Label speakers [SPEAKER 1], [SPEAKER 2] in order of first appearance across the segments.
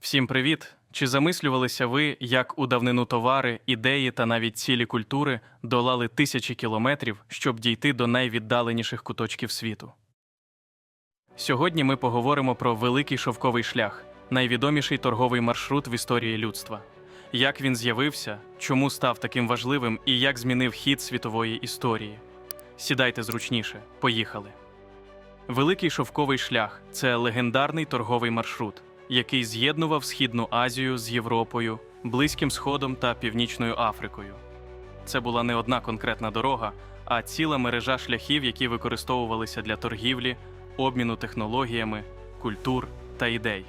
[SPEAKER 1] Всім привіт! Чи замислювалися ви, як у давнину товари, ідеї та навіть цілі культури долали тисячі кілометрів, щоб дійти до найвіддаленіших куточків світу? Сьогодні ми поговоримо про великий шовковий шлях, найвідоміший торговий маршрут в історії людства. Як він з'явився, чому став таким важливим і як змінив хід світової історії. Сідайте зручніше, поїхали. Великий шовковий шлях це легендарний торговий маршрут, який з'єднував Східну Азію з Європою, Близьким Сходом та Північною Африкою. Це була не одна конкретна дорога, а ціла мережа шляхів, які використовувалися для торгівлі, обміну технологіями, культур та ідей.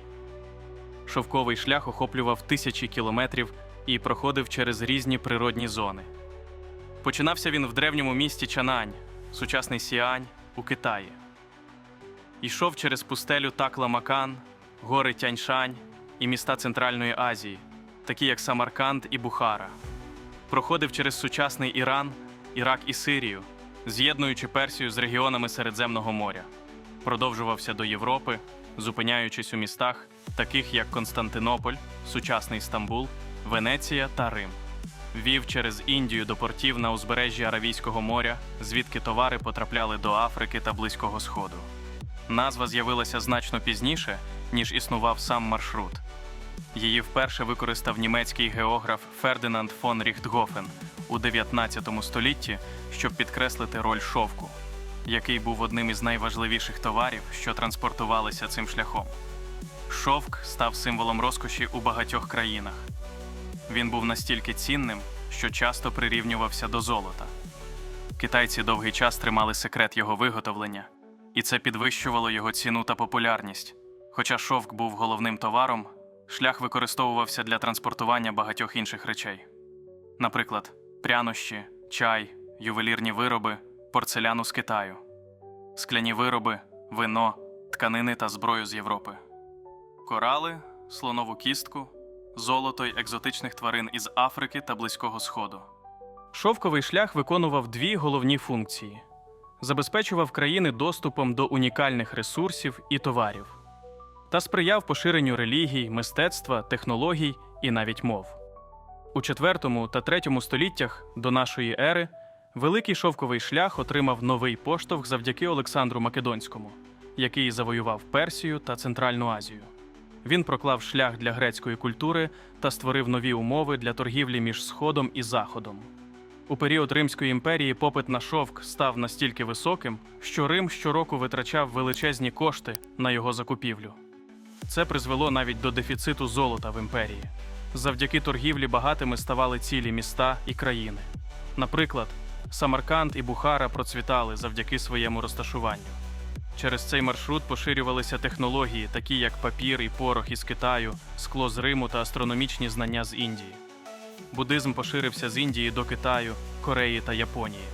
[SPEAKER 1] Шовковий шлях охоплював тисячі кілометрів і проходив через різні природні зони. Починався він в древньому місті Чанань, сучасний Сіань у Китаї. Йшов через пустелю Такла-Макан, гори Тяньшань і міста Центральної Азії, такі як Самарканд і Бухара. Проходив через сучасний Іран, Ірак і Сирію, з'єднуючи Персію з регіонами Середземного моря. Продовжувався до Європи, зупиняючись у містах, таких як Константинополь, сучасний Стамбул, Венеція та Рим. Вів через Індію до портів на узбережжі Аравійського моря, звідки товари потрапляли до Африки та Близького Сходу. Назва з'явилася значно пізніше, ніж існував сам маршрут. Її вперше використав німецький географ Фердинанд фон Ріхтгофен у 19 столітті, щоб підкреслити роль шовку, який був одним із найважливіших товарів, що транспортувалися цим шляхом. Шовк став символом розкоші у багатьох країнах. Він був настільки цінним, що часто прирівнювався до золота. Китайці довгий час тримали секрет його виготовлення, і це підвищувало його ціну та популярність. Хоча шовк був головним товаром, шлях використовувався для транспортування багатьох інших речей. Наприклад, прянощі, чай, ювелірні вироби, порцеляну з Китаю, скляні вироби, вино, тканини та зброю з Європи, корали, слонову кістку, золото й екзотичних тварин із Африки та Близького Сходу. Шовковий шлях виконував дві головні функції: забезпечував країни доступом до унікальних ресурсів і товарів та сприяв поширенню релігій, мистецтва, технологій і навіть мов. У IV та III століттях до нашої ери великий шовковий шлях отримав новий поштовх завдяки Олександру Македонському, який завоював Персію та Центральну Азію. Він проклав шлях для грецької культури та створив нові умови для торгівлі між Сходом і Заходом. У період Римської імперії попит на шовк став настільки високим, що Рим щороку витрачав величезні кошти на його закупівлю. Це призвело навіть до дефіциту золота в імперії. Завдяки торгівлі багатими ставали цілі міста і країни. Наприклад, Самарканд і Бухара процвітали завдяки своєму розташуванню. Через цей маршрут поширювалися технології, такі як папір і порох із Китаю, скло з Риму та астрономічні знання з Індії. Буддизм поширився з Індії до Китаю, Кореї та Японії.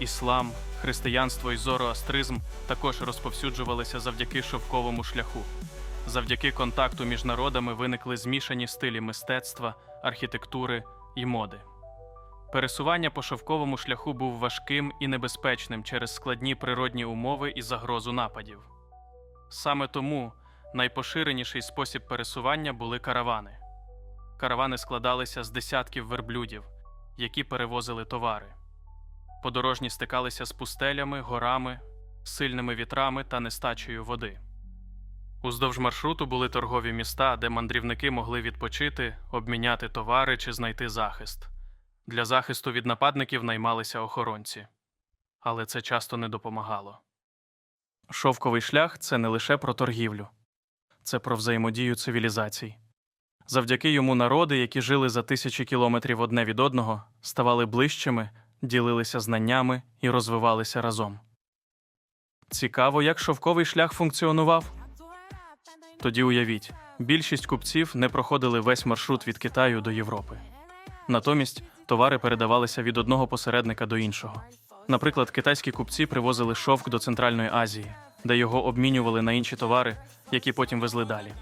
[SPEAKER 1] Іслам, християнство і зороастризм також розповсюджувалися завдяки шовковому шляху. Завдяки контакту між народами виникли змішані стилі мистецтва, архітектури і моди. Пересування по шовковому шляху був важким і небезпечним через складні природні умови і загрозу нападів. Саме тому найпоширеніший спосіб пересування були каравани. Каравани складалися з десятків верблюдів, які перевозили товари. Подорожні стикалися з пустелями, горами, сильними вітрами та нестачею води. Уздовж маршруту були торгові міста, де мандрівники могли відпочити, обміняти товари чи знайти захист. Для захисту від нападників наймалися охоронці. Але це часто не допомагало. Шовковий шлях це не лише про торгівлю, це про взаємодію цивілізацій. Завдяки йому народи, які жили за тисячі кілометрів одне від одного, ставали ближчими, ділилися знаннями і розвивалися разом. Цікаво, як шовковий шлях функціонував. Тоді уявіть, більшість купців не проходили весь маршрут від Китаю до Європи. Натомість товари передавалися від одного посередника до іншого. Наприклад, китайські купці привозили шовк до Центральної Азії, де його обмінювали на інші товари, які потім везли далі.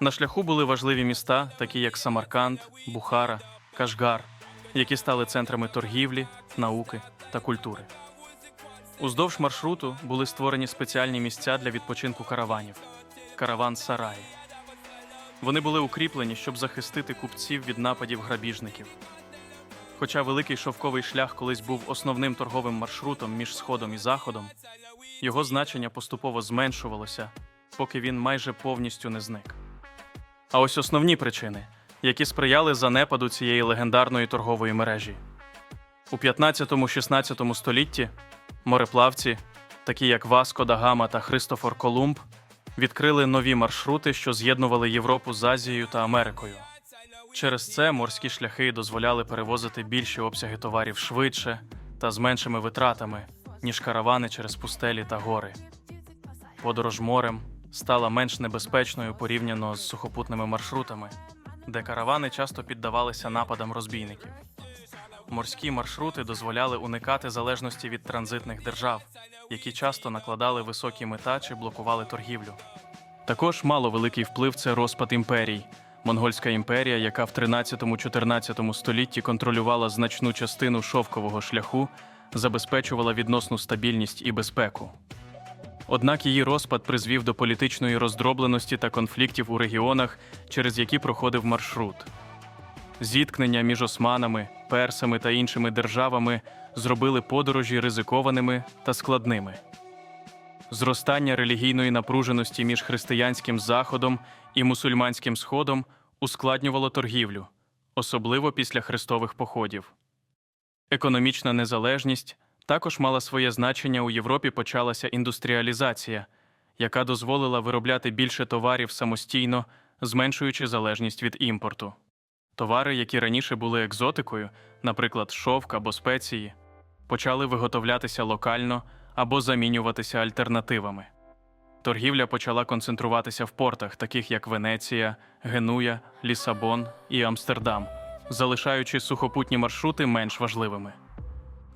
[SPEAKER 1] На шляху були важливі міста, такі як Самарканд, Бухара, Кашгар, які стали центрами торгівлі, науки та культури. Уздовж маршруту були створені спеціальні місця для відпочинку караванів караван Сараї. Вони були укріплені, щоб захистити купців від нападів грабіжників. Хоча великий шовковий шлях колись був основним торговим маршрутом між Сходом і Заходом, його значення поступово зменшувалося, поки він майже повністю не зник. А ось основні причини, які сприяли занепаду цієї легендарної торгової мережі. У 15-16 столітті мореплавці, такі як Васко да Гама та Христофор Колумб, відкрили нові маршрути, що з'єднували Європу з Азією та Америкою. Через це морські шляхи дозволяли перевозити більші обсяги товарів швидше та з меншими витратами, ніж каравани через пустелі та гори. Подорож морем стала менш небезпечною порівняно з сухопутними маршрутами, де каравани часто піддавалися нападам розбійників. Морські маршрути дозволяли уникати залежності від транзитних держав, які часто накладали високі мета чи блокували торгівлю. Також мало великий вплив це розпад імперій. Монгольська імперія, яка в 13-14 столітті контролювала значну частину шовкового шляху, забезпечувала відносну стабільність і безпеку. Однак її розпад призвів до політичної роздробленості та конфліктів у регіонах, через які проходив маршрут. Зіткнення між османами, персами та іншими державами зробили подорожі ризикованими та складними. Зростання релігійної напруженості між християнським заходом і мусульманським сходом ускладнювало торгівлю, особливо після хрестових походів. Економічна незалежність також мала своє значення у Європі почалася індустріалізація, яка дозволила виробляти більше товарів самостійно, зменшуючи залежність від імпорту. Товари, які раніше були екзотикою, наприклад, шовк або спеції, почали виготовлятися локально або замінюватися альтернативами. Торгівля почала концентруватися в портах, таких як Венеція, Генуя, Лісабон і Амстердам, залишаючи сухопутні маршрути менш важливими.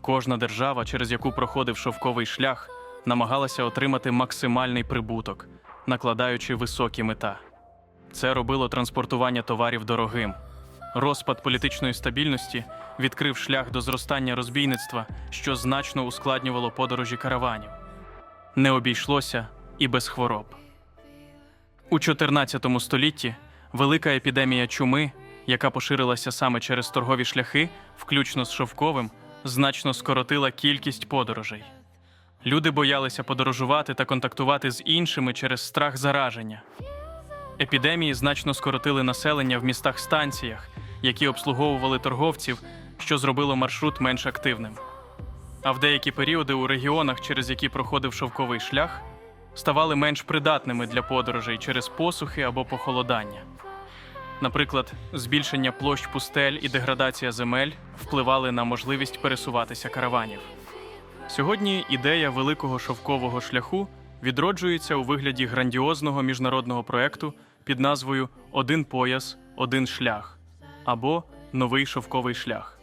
[SPEAKER 1] Кожна держава, через яку проходив шовковий шлях, намагалася отримати максимальний прибуток, накладаючи високі мета. Це робило транспортування товарів дорогим. Розпад політичної стабільності відкрив шлях до зростання розбійництва, що значно ускладнювало подорожі караванів. Не обійшлося і без хвороб. У 14 столітті велика епідемія чуми, яка поширилася саме через торгові шляхи, включно з шовковим, значно скоротила кількість подорожей. Люди боялися подорожувати та контактувати з іншими через страх зараження. Епідемії значно скоротили населення в містах-станціях, які обслуговували торговців, що зробило маршрут менш активним. А в деякі періоди у регіонах, через які проходив шовковий шлях, ставали менш придатними для подорожей через посухи або похолодання. Наприклад, збільшення площ пустель і деградація земель впливали на можливість пересуватися караванів. Сьогодні ідея великого шовкового шляху відроджується у вигляді грандіозного міжнародного проекту під назвою Один пояс, один шлях або Новий шовковий шлях.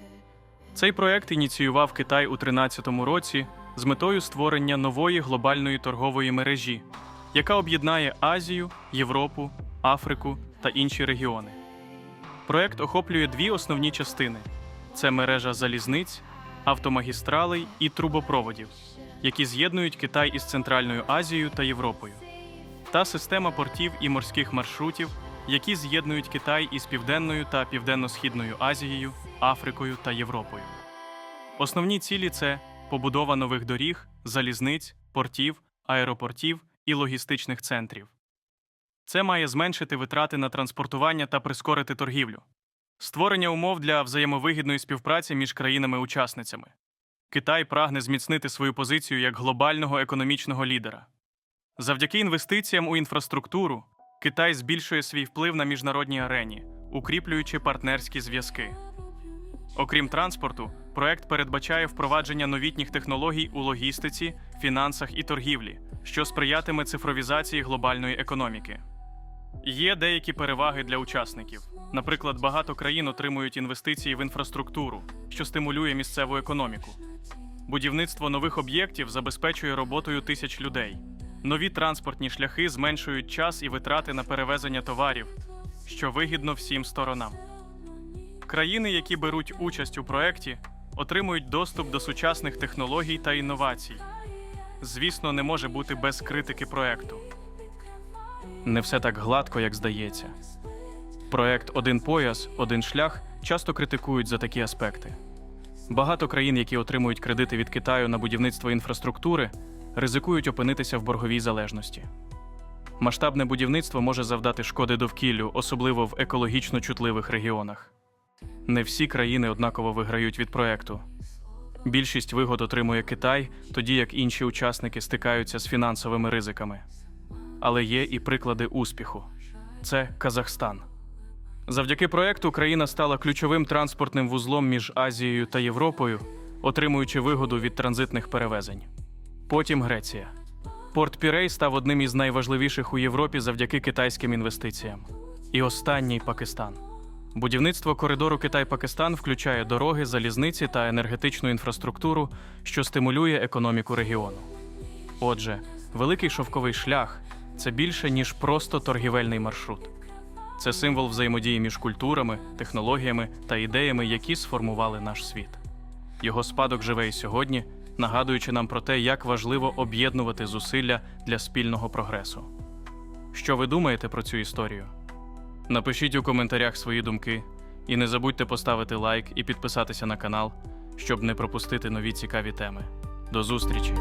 [SPEAKER 1] Цей проект ініціював Китай у 13-му році з метою створення нової глобальної торгової мережі, яка об'єднає Азію, Європу, Африку та інші регіони. Проект охоплює дві основні частини: це мережа залізниць, автомагістралей і трубопроводів, які з'єднують Китай із Центральною Азією та Європою, та система портів і морських маршрутів, які з'єднують Китай із Південною та Південно-Східною Азією, Африкою та Європою. Основні цілі це побудова нових доріг, залізниць, портів, аеропортів і логістичних центрів. Це має зменшити витрати на транспортування та прискорити торгівлю, створення умов для взаємовигідної співпраці між країнами-учасницями. Китай прагне зміцнити свою позицію як глобального економічного лідера. Завдяки інвестиціям у інфраструктуру Китай збільшує свій вплив на міжнародній арені, укріплюючи партнерські зв'язки. Окрім транспорту, проект передбачає впровадження новітніх технологій у логістиці, фінансах і торгівлі, що сприятиме цифровізації глобальної економіки. Є деякі переваги для учасників. Наприклад, багато країн отримують інвестиції в інфраструктуру, що стимулює місцеву економіку. Будівництво нових об'єктів забезпечує роботою тисяч людей. Нові транспортні шляхи зменшують час і витрати на перевезення товарів, що вигідно всім сторонам. Країни, які беруть участь у проєкті, отримують доступ до сучасних технологій та інновацій. Звісно, не може бути без критики проєкту. Не все так гладко, як здається. Проект Один пояс, один шлях часто критикують за такі аспекти. Багато країн, які отримують кредити від Китаю на будівництво інфраструктури, ризикують опинитися в борговій залежності. Масштабне будівництво може завдати шкоди довкіллю, особливо в екологічно чутливих регіонах. Не всі країни однаково виграють від проекту. Більшість вигод отримує Китай, тоді як інші учасники стикаються з фінансовими ризиками. Але є і приклади успіху це Казахстан. Завдяки проекту країна стала ключовим транспортним вузлом між Азією та Європою, отримуючи вигоду від транзитних перевезень. Потім Греція. Порт Пірей став одним із найважливіших у Європі завдяки китайським інвестиціям. І останній Пакистан. Будівництво коридору Китай-Пакистан включає дороги, залізниці та енергетичну інфраструктуру, що стимулює економіку регіону. Отже, великий шовковий шлях це більше, ніж просто торгівельний маршрут. Це символ взаємодії між культурами, технологіями та ідеями, які сформували наш світ. Його спадок живе і сьогодні, нагадуючи нам про те, як важливо об'єднувати зусилля для спільного прогресу. Що ви думаєте про цю історію? Напишіть у коментарях свої думки і не забудьте поставити лайк і підписатися на канал, щоб не пропустити нові цікаві теми. До зустрічі!